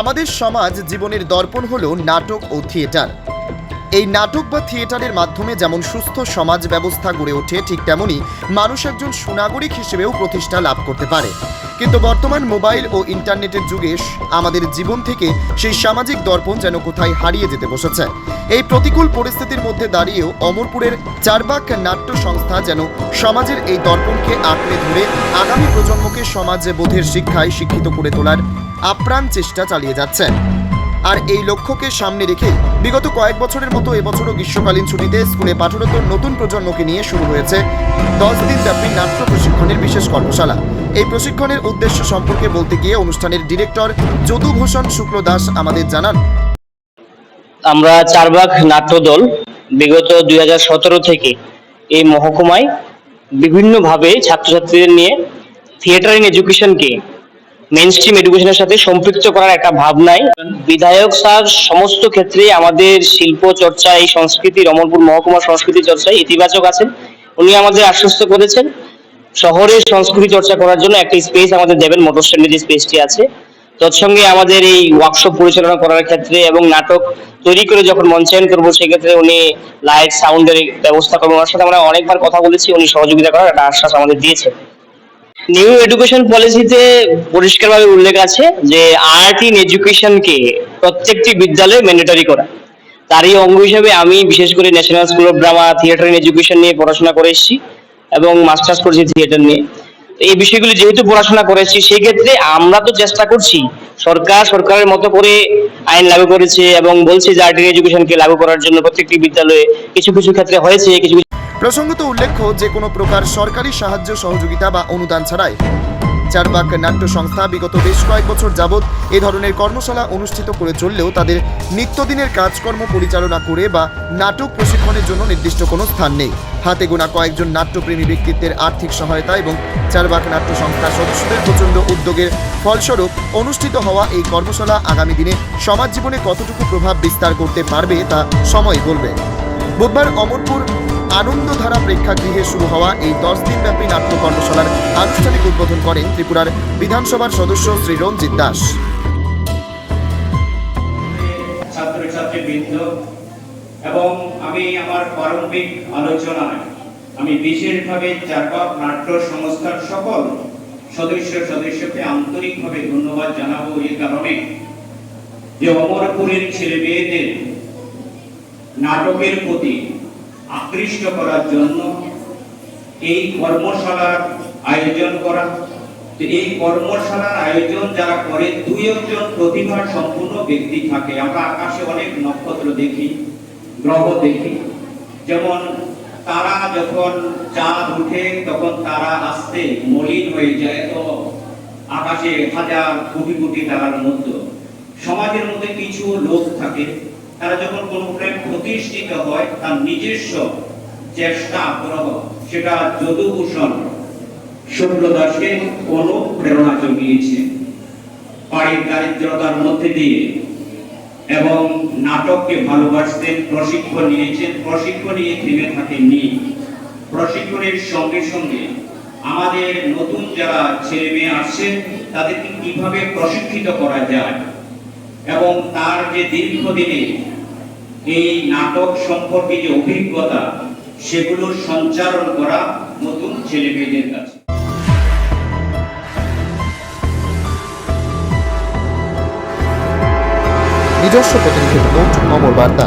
আমাদের সমাজ জীবনের দর্পণ হল নাটক ও থিয়েটার। এই নাটক বা থিয়েটারের মাধ্যমে যেমন সুস্থ সমাজ ব্যবস্থা গড়ে ওঠে, ঠিক তেমনই মানুষ একজন সুনাগরিক হিসেবেও প্রতিষ্ঠা লাভ করতে পারে। কিন্তু বর্তমান মোবাইল ও ইন্টারনেটের যুগে আমাদের জীবন থেকে সেই সামাজিক দর্পণ যেন কোথায় হারিয়ে যেতে বসেছে। এই প্রতিকূল পরিস্থিতির মধ্যে দাঁড়িয়েও অমরপুরের চারবাক নাট্য সংস্থা যেন সমাজের এই দর্পণকে আঁকড়ে ধরে আগামী প্রজন্মকে সমাজে বোধের শিক্ষায় শিক্ষিত করে তোলার আপ্রাণ চেষ্টা চালিয়ে যাচ্ছেন। আর এই লক্ষ্যকে সামনে রেখে বিগত কয়েক বছরের মতো এবছরও গ্রীষ্মকালীন ছুটিতে স্কুলে পাঠরত নতুন প্রজন্মকে নিয়ে শুরু হয়েছে দশ দিন ব্যাপী নাট্য প্রশিক্ষণের বিশেষ কর্মশালা। এই প্রশিক্ষণের উদ্দেশ্য সম্পর্কে বলতে গিয়ে অনুষ্ঠানের ডিরেক্টর যদুভূষণ শুক্ল দাস আমাদের জানান। আমরা চারবাগ নাট্যদল বিগত দুই হাজার সতেরো থেকে এই মহকুমায় বিভিন্নভাবে ছাত্রছাত্রীদের নিয়ে থিয়েটার ইন এডুকেশনকে মেন স্ট্রিম এডুকেশনের সাথে সম্পৃক্ত করার একটা ভাবনায় বিধায়ক স্যার, সমস্ত ক্ষেত্রে আমাদের শিল্প চর্চা এই সংস্কৃতি রমণপুর মহকুমা সংস্কৃতি চর্চায় ইতিবাচক আছেন। উনি আমাদের আশ্বস্ত করেছেন শহরের সংস্কৃতি চর্চা করার জন্য একটা স্পেস আমাদের দেবেন মোটর স্ট্যান্ডে যে স্পেসটি আছে। তৎসঙ্গে আমাদের এই ওয়ার্কশপ পরিচালনা করার ক্ষেত্রে এবং নাটক তৈরি করে যখন মঞ্চায়ন করব, সেক্ষেত্রে উনি লাইট সাউন্ডের ব্যবস্থা করবেন ওনার সাথে আমরা অনেকবার কথা বলেছি, উনি সহযোগিতা করার একটা আশ্বাস আমাদের দিয়েছে নিউ এডুকেশন পলিসিতে পরিষ্কারভাবে উল্লেখ আছে যে আর্ট ইন এডুকেশনকে প্রত্যেকটি বিদ্যালয়ে ম্যান্ডেটরি করা। তারই অঙ্গ হিসেবে আমি বিশেষ করে national school of drama theatre in education নিয়ে পড়াশোনা করে এসেছি এবং মাস্টার্স করেছি থিয়েটার নিয়ে। এই বিষয়গুলি যেহেতু পড়াশোনা করেছি সেই ক্ষেত্রে আমরা তো চেষ্টা করছি সরকার, সরকারের মতো করে আইন লাগু করেছে এবং বলছে যে আর্ট ইন এডুকেশনকে লাগু করার জন্য প্রত্যেকটি বিদ্যালয়ে কিছু কিছু ক্ষেত্রে হয়েছে, কিছু কিছু প্রসঙ্গত উল্লেখ্য যে কোনো প্রকার সরকারি সাহায্য, সহযোগিতা বা অনুদান ছাড়াই চারবাক নাট্য সংস্থা বিগত বেশ কয়েক বছর যাবৎ এ ধরনের কর্মশালা অনুষ্ঠিত করে চললেও তাদের নিত্যদিনের কাজকর্ম পরিচালনা করে বা নাটক প্রশিক্ষণের জন্য নির্দিষ্ট কোনো স্থান নেই। হাতে গোনা কয়েকজন নাট্যপ্রেমী ব্যক্তিত্বের আর্থিক সহায়তা এবং চারবাক নাট্য সংস্থা সদস্যদের প্রচণ্ড উদ্যোগের ফলস্বরূপ অনুষ্ঠিত হওয়া এই কর্মশালা আগামী দিনে সমাজ জীবনে কতটুকু প্রভাব বিস্তার করতে পারবে তা সময় বলবে। বুধবার অমরপুর আনন্দধারা প্রেক্ষাগৃহে শুরু হওয়া এই দশ দিনব্যাপী নাট্য কর্মশালার আনুষ্ঠানিক উদ্বোধন করেন ত্রিপুরার বিধানসভার সদস্য শ্রী রঞ্জিত দাস। এবং আমি আমার প্রারম্ভিক আলোচনায় আমি বিশেষভাবে চারপাক নাট্য সংস্থার সকল সদস্য সদস্যকে আন্তরিকভাবে ধন্যবাদ জানাব এই কারণে যে অমরপুরের ছেলে মেয়েদের নাটকের প্রতি আকৃষ্ট করার জন্য এই কর্মশালার আয়োজন করা। এই কর্মশালার আয়োজন যারা করে, দুই একজন প্রতিভার সম্পূর্ণ ব্যক্তি থাকে। আমরা আকাশে অনেক নক্ষত্র দেখি, গ্রহ দেখি। যেমন তারা যখন চাঁদ উঠে তখন তারা আস্তে মলিন হয়ে যায়। তো আকাশে হাজার কোটি কোটি তারার মধ্যে। সমাজের মধ্যে কিছু লোক থাকে তারা যখন কোনো প্রতিষ্ঠিত হয়, তার নিজস্ব চেষ্টা আগ্রহ সেটা যদুভূষণ শুক্লদাসকে অনুপ্রেরণা জুগিয়েছে বাড়ির দারিদ্রতার মধ্যে দিয়ে এবং নাটককে ভালোবাসতেন প্রশিক্ষণ নিয়েছেন প্রশিক্ষণ নিয়ে থেমে থাকেননি। প্রশিক্ষণের সঙ্গে সঙ্গে আমাদের নতুন যারা ছেলে মেয়ে আসছেন তাদেরকে কীভাবে প্রশিক্ষিত করা যায় এবং তার যে দীর্ঘদিনে এই নাটক সম্পর্কে যে অভিজ্ঞতা, সেগুলো সঞ্চারণ করা নতুন ছেলে মেয়েদের কাছে। নিজস্ব প্রতিনিধি রিপোর্ট অমর বার্তা।